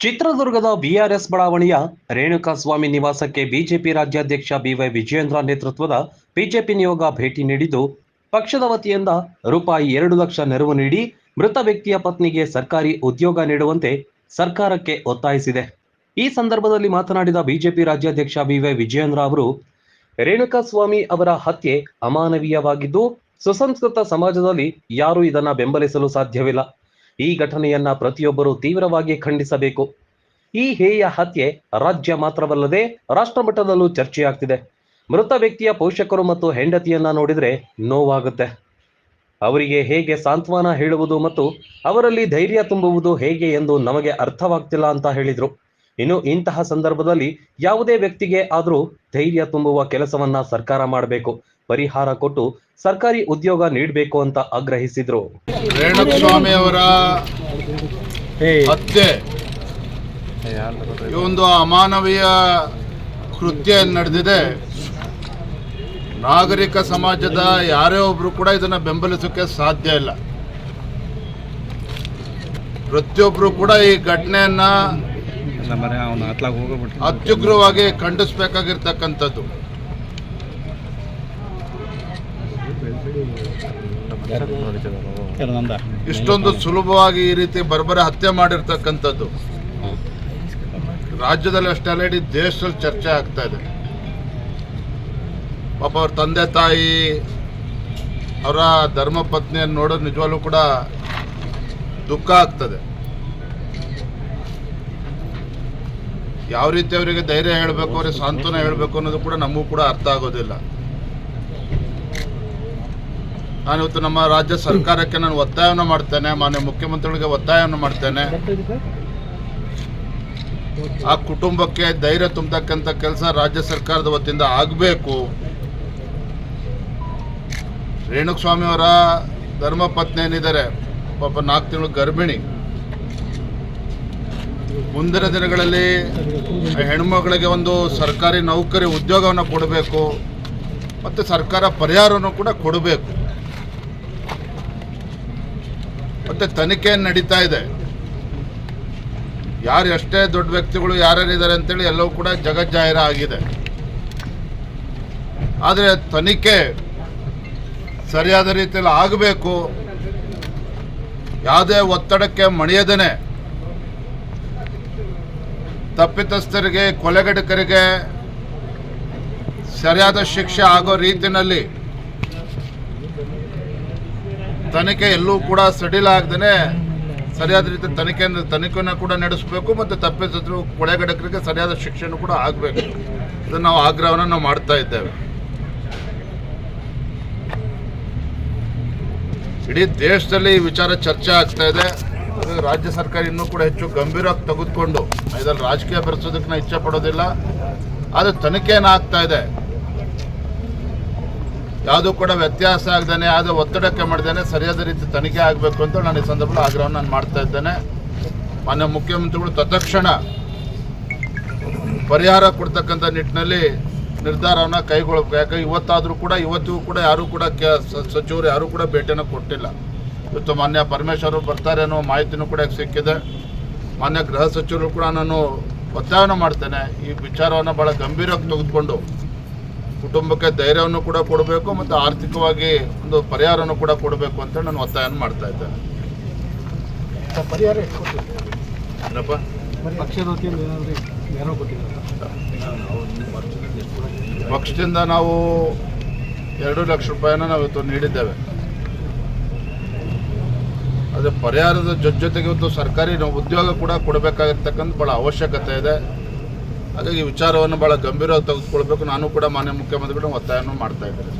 ಚಿತ್ರದುರ್ಗದ ಬಿಆರ್ಎಸ್ ಬಡಾವಣೆಯ ರೇಣುಕಾಸ್ವಾಮಿ ನಿವಾಸಕ್ಕೆ ಬಿಜೆಪಿ ರಾಜ್ಯಾಧ್ಯಕ್ಷ ಬಿವೈ ವಿಜಯೇಂದ್ರ ನೇತೃತ್ವದ ಬಿಜೆಪಿ ನಿಯೋಗ ಭೇಟಿ ನೀಡಿದ್ದು, ಪಕ್ಷದ ವತಿಯಿಂದ ರೂಪಾಯಿ ಎರಡು ಲಕ್ಷ ನೆರವು ನೀಡಿ ಮೃತ ವ್ಯಕ್ತಿಯ ಪತ್ನಿಗೆ ಸರ್ಕಾರಿ ಉದ್ಯೋಗ ನೀಡುವಂತೆ ಸರ್ಕಾರಕ್ಕೆ ಒತ್ತಾಯಿಸಿದೆ. ಈ ಸಂದರ್ಭದಲ್ಲಿ ಮಾತನಾಡಿದ ಬಿಜೆಪಿ ರಾಜ್ಯಾಧ್ಯಕ್ಷ ಬಿವೈ ವಿಜಯೇಂದ್ರ ಅವರು, ರೇಣುಕಾಸ್ವಾಮಿ ಅವರ ಹತ್ಯೆ ಅಮಾನವೀಯವಾಗಿದ್ದು, ಸುಸಂಸ್ಕೃತ ಸಮಾಜದಲ್ಲಿ ಯಾರೂ ಇದನ್ನು ಬೆಂಬಲಿಸಲು ಸಾಧ್ಯವಿಲ್ಲ. ಈ ಘಟನೆಯನ್ನ ಪ್ರತಿಯೊಬ್ಬರು ತೀವ್ರವಾಗಿ ಖಂಡಿಸಬೇಕು. ಈ ಹೇಯ ಹತ್ಯೆ ರಾಜ್ಯ ಮಾತ್ರವಲ್ಲದೆ ರಾಷ್ಟ್ರಮಟ್ಟದಲ್ಲೂ ಚರ್ಚೆಯಾಗ್ತಿದೆ. ಮೃತ ವ್ಯಕ್ತಿಯ ಪೋಷಕರು ಮತ್ತು ಹೆಂಡತಿಯನ್ನ ನೋಡಿದ್ರೆ ನೋವಾಗುತ್ತೆ. ಅವರಿಗೆ ಹೇಗೆ ಸಾಂತ್ವನ ಹೇಳುವುದು ಮತ್ತು ಅವರಲ್ಲಿ ಧೈರ್ಯ ತುಂಬುವುದು ಹೇಗೆ ಎಂದು ನಮಗೆ ಅರ್ಥವಾಗ್ತಿಲ್ಲ ಅಂತ ಹೇಳಿದ್ರು. ಇನ್ನು ಇಂತಹ ಸಂದರ್ಭದಲ್ಲಿ ಯಾವುದೇ ವ್ಯಕ್ತಿಗೆ ಆದರೂ ಧೈರ್ಯ ತುಂಬುವ ಕೆಲಸವನ್ನ ಸರ್ಕಾರ ಮಾಡಬೇಕು. ಪರಿಹಾರ ಕೊಟ್ಟು ಸರ್ಕಾರಿ ಉದ್ಯೋಗ ನೀಡಬೇಕು ಅಂತ ಆಗ್ರಹಿಸಿದ್ರು. ರೇಣುಸ್ವಾಮಿ ಅವರ ಹತ್ಯೆ. ಈ ಒಂದು ಅಮಾನವೀಯ ಕೃತ್ಯ ನಡೆದಿದೆ. ನಾಗರಿಕ ಸಮಾಜದ ಯಾರೇ ಒಬ್ರು ಕೂಡ ಇದನ್ನ ಬೆಂಬಲಿಸೋಕೆ ಸಾಧ್ಯ ಇಲ್ಲ. ಪ್ರತಿಯೊಬ್ರು ಕೂಡ ಈ ಘಟನೆಯನ್ನ ಅತ್ಯುಗ್ರವಾಗಿ ಖಂಡಿಸ್ಬೇಕಾಗಿರ್ತಕ್ಕಂಥದ್ದು. ಇಷ್ಟೊಂದು ಸುಲಭವಾಗಿ ಈ ರೀತಿ ಬರ್ಬರ ಹತ್ಯೆ ಮಾಡಿರ್ತಕ್ಕಂಥದ್ದು. ರಾಜ್ಯದಲ್ಲಿ ಅಷ್ಟೇ ಅಲ್ಲ ಇಡೀ ದೇಶದಲ್ಲಿ ಚರ್ಚೆ ಆಗ್ತಾ ಇದೆ. ಪಾಪ ಅವ್ರ ತಂದೆ ತಾಯಿ ಅವರ ಧರ್ಮ ಪತ್ನಿಯನ್ನು ನೋಡೋದು ನಿಜವಾಗ್ಲೂ ಕೂಡ ದುಃಖ ಆಗ್ತದೆ. ಯಾವ ರೀತಿ ಅವರಿಗೆ ಧೈರ್ಯ ಹೇಳಬೇಕು ಅವ್ರಿಗೆ ಸಾಂತ್ವನ ಹೇಳಬೇಕು ಅನ್ನೋದು ಕೂಡ ನಮಗೂ ಕೂಡ ಅರ್ಥ ಆಗೋದಿಲ್ಲ. ನಾನು ಇವತ್ತು ನಮ್ಮ ರಾಜ್ಯ ಸರ್ಕಾರಕ್ಕೆ ನಾನು ಒತ್ತಾಯವನ್ನು ಮಾಡ್ತೇನೆ, ಮಾನ್ಯ ಮುಖ್ಯಮಂತ್ರಿಗಳಿಗೆ ಒತ್ತಾಯವನ್ನು ಮಾಡ್ತೇನೆ. ಆ ಕುಟುಂಬಕ್ಕೆ ಧೈರ್ಯ ತುಂಬತಕ್ಕಂಥ ಕೆಲಸ ರಾಜ್ಯ ಸರ್ಕಾರದ ವತಿಯಿಂದ ಆಗಬೇಕು. ರೇಣುಸ್ವಾಮಿ ಅವರ ಧರ್ಮಪತ್ನಿ ಏನಿದ್ದಾರೆ? ಪಾಪ ನಾಲ್ಕು ತಿಂಗಳು ಗರ್ಭಿಣಿ. ಮುಂದಿನ ದಿನಗಳಲ್ಲಿ ಹೆಣ್ಮಗಳಿಗೆ ಒಂದು ಸರ್ಕಾರಿ ನೌಕರಿ ಉದ್ಯೋಗವನ್ನು ಕೊಡಬೇಕು. ಮತ್ತು ಸರ್ಕಾರ ಪರಿಹಾರವನ್ನು ಕೂಡ ಕೊಡಬೇಕು. ಮತ್ತೆ ತನಿಖೆ ನಡೀತಾ ಇದೆ. ಯಾರು ಎಷ್ಟೇ ದೊಡ್ಡ ವ್ಯಕ್ತಿಗಳು ಯಾರ್ಯಾರಿದ್ದಾರೆ ಅಂತೇಳಿ ಎಲ್ಲವೂ ಕೂಡ ಜಗಜ್ಜಾಹಿರ ಆಗಿದೆ. ಆದರೆ ತನಿಖೆ ಸರಿಯಾದ ರೀತಿಯಲ್ಲಿ ಆಗಬೇಕು. ಯಾವುದೇ ಒತ್ತಡಕ್ಕೆ ಮಣಿಯದೇನೆ. ತಪ್ಪಿತಸ್ಥರಿಗೆ, ಕೊಲೆಗಡಕರಿಗೆ ಸರಿಯಾದ ಶಿಕ್ಷೆ ಆಗೋ ರೀತಿಯಲ್ಲಿ ತನಿಖೆ ಎಲ್ಲೂ ಕೂಡ ಸಡಿಲ ಆಗದೇನೆ ಸರಿಯಾದ ರೀತಿ ತನಿಖೆ ತನಿಖೆಯನ್ನು ಕೂಡ ನಡೆಸಬೇಕು ಮತ್ತು ತಪ್ಪಿಸಿದ್ರು ಕೊಳೆಗಡಕರಿಗೆ ಸರಿಯಾದ ಶಿಕ್ಷಣ ಕೂಡ ಆಗಬೇಕು. ಇದನ್ನು ನಾವು ಆಗ್ರಹವನ್ನು ನಾವು ಮಾಡ್ತಾ ಇದ್ದೇವೆ. ಇಡೀ ದೇಶದಲ್ಲಿ ಈ ವಿಚಾರ ಚರ್ಚೆ ಆಗ್ತಾ ಇದೆ. ರಾಜ್ಯ ಸರ್ಕಾರ ಇನ್ನೂ ಕೂಡ ಹೆಚ್ಚು ಗಂಭೀರವಾಗಿ ತೆಗೆದುಕೊಂಡು ಇದರಲ್ಲಿ ರಾಜಕೀಯ ಬೆರೆಸೋದಕ್ಕೆ ನಾವು ಇಚ್ಛೆ ಪಡೋದಿಲ್ಲ. ಆದರೆ ತನಿಖೆ ಏನಾಗ್ತಾ ಇದೆ. ಯಾವುದೂ ಕೂಡ ವ್ಯತ್ಯಾಸ ಆಗದೇನೆ, ಯಾವುದು ಒತ್ತಡಕ್ಕೆ ಮಾಡ್ದೇನೆ ಸರಿಯಾದ ರೀತಿ ತನಿಖೆ ಆಗಬೇಕು ಅಂತ ನಾನು ಈ ಸಂದರ್ಭದಲ್ಲಿ ಆಗ್ರಹವನ್ನು ನಾನು ಮಾಡ್ತಾ ಇದ್ದೇನೆ. ಮಾನ್ಯ ಮುಖ್ಯಮಂತ್ರಿಗಳು ತತ್ಕ್ಷಣ ಪರಿಹಾರ ಕೊಡ್ತಕ್ಕಂಥ ನಿಟ್ಟಿನಲ್ಲಿ ನಿರ್ಧಾರವನ್ನು ಕೈಗೊಳ್ಳಬೇಕು. ಯಾಕೆ ಇವತ್ತಾದರೂ ಕೂಡ, ಇವತ್ತಿಗೂ ಕೂಡ ಯಾರೂ ಕೂಡ ಕೆ ಸಚಿವರು ಯಾರೂ ಕೂಡ ಭೇಟಿಯನ್ನು ಕೊಟ್ಟಿಲ್ಲ. ಇವತ್ತು ಮಾನ್ಯ ಪರಮೇಶ್ವರ್ ಬರ್ತಾರೆ ಅನ್ನೋ ಮಾಹಿತಿನೂ ಕೂಡ ಸಿಕ್ಕಿದೆ. ಮಾನ್ಯ ಗೃಹ ಸಚಿವರು ಕೂಡ ನಾನು ಒತ್ತಾಯವನ್ನು ಮಾಡ್ತೇನೆ. ಈ ವಿಚಾರವನ್ನು ಭಾಳ ಗಂಭೀರವಾಗಿ ತೆಗೆದುಕೊಂಡು ಕುಟುಂಬಕ್ಕೆ ಧೈರ್ಯವನ್ನು ಕೂಡ ಕೊಡಬೇಕು ಮತ್ತು ಆರ್ಥಿಕವಾಗಿ ಒಂದು ಪರಿಹಾರವನ್ನು ಕೂಡ ಕೊಡಬೇಕು ಅಂತ ನಾನು ಒತ್ತಾಯವನ್ನು ಮಾಡ್ತಾ ಇದ್ದೇನೆ. ಪರಿಹಾರ? ಏನಪ್ಪ? ಪಕ್ಷದಿಂದ ನಾವು ಎರಡು ಲಕ್ಷ ರೂಪಾಯಿನ ನಾವು ಇವತ್ತು ನೀಡಿದ್ದೇವೆ. ಅದೇ ಪರಿಹಾರದ ಜೊತೆ ಜೊತೆಗೆ ಇವತ್ತು ಸರ್ಕಾರಿ ನಾವು ಉದ್ಯೋಗ ಕೂಡ ಕೊಡಬೇಕಾಗಿರ್ತಕ್ಕಂಥ ಭಾಳ ಅವಶ್ಯಕತೆ ಇದೆ. ಹಾಗಾಗಿ ವಿಚಾರವನ್ನು ಭಾಳ ಗಂಭೀರವಾಗಿ ತೆಗೆದುಕೊಳ್ಬೇಕು. ನಾನು ಕೂಡ ಮಾನ್ಯ ಮುಖ್ಯಮಂತ್ರಿಗಳು ಒತ್ತಾಯವನ್ನು ಮಾಡ್ತಾ ಇದ್ದೇನೆ.